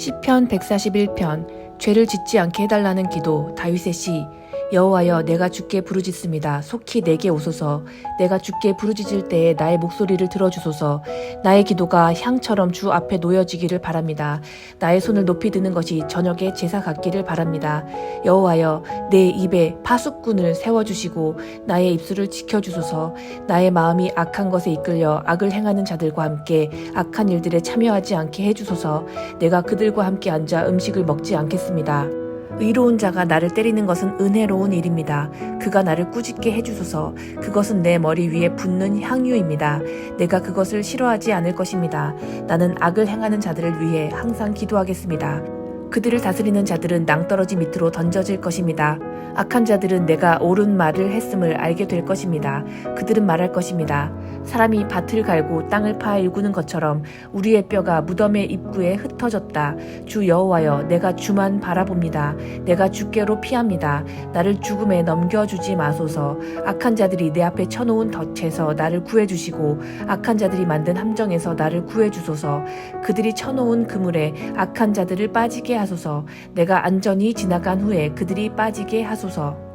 시편 141편 죄를 짓지 않게 해달라는 기도 다윗의 시 여호와여 내가 주께 부르짖습니다. 속히 내게 오소서. 내가 주께 부르짖을 때에 나의 목소리를 들어주소서. 나의 기도가 향처럼 주 앞에 놓여지기를 바랍니다. 나의 손을 높이 드는 것이 저녁에 제사 같기를 바랍니다. 여호와여 내 입에 파수꾼을 세워 주시고 나의 입술을 지켜 주소서. 나의 마음이 악한 것에 이끌려 악을 행하는 자들과 함께 악한 일들에 참여하지 않게 해 주소서. 내가 그들과 함께 앉아 음식을 먹지 않겠습니다. 의로운 자가 나를 때리는 것은 은혜로운 일입니다. 그가 나를 꾸짖게 해주소서. 그것은 내 머리 위에 붓는 향유입니다. 내가 그것을 싫어하지 않을 것입니다. 나는 악을 행하는 자들을 위해 항상 기도하겠습니다. 그들을 다스리는 자들은 낭떠러지 밑으로 던져질 것입니다. 악한 자들은 내가 옳은 말을 했음을 알게 될 것입니다. 그들은 말할 것입니다. 사람이 밭을 갈고 땅을 파 일구는 것처럼 우리의 뼈가 무덤의 입구에 흩어졌다. 주 여호와여, 내가 주만 바라봅니다. 내가 주께로 피합니다. 나를 죽음에 넘겨주지 마소서. 악한 자들이 내 앞에 쳐놓은 덫에서 나를 구해주시고 악한 자들이 만든 함정에서 나를 구해주소서. 그들이 쳐놓은 그물에 악한 자들을 빠지게 하소서. 내가 안전히 지나간 후에 그들이 빠지게 하소서.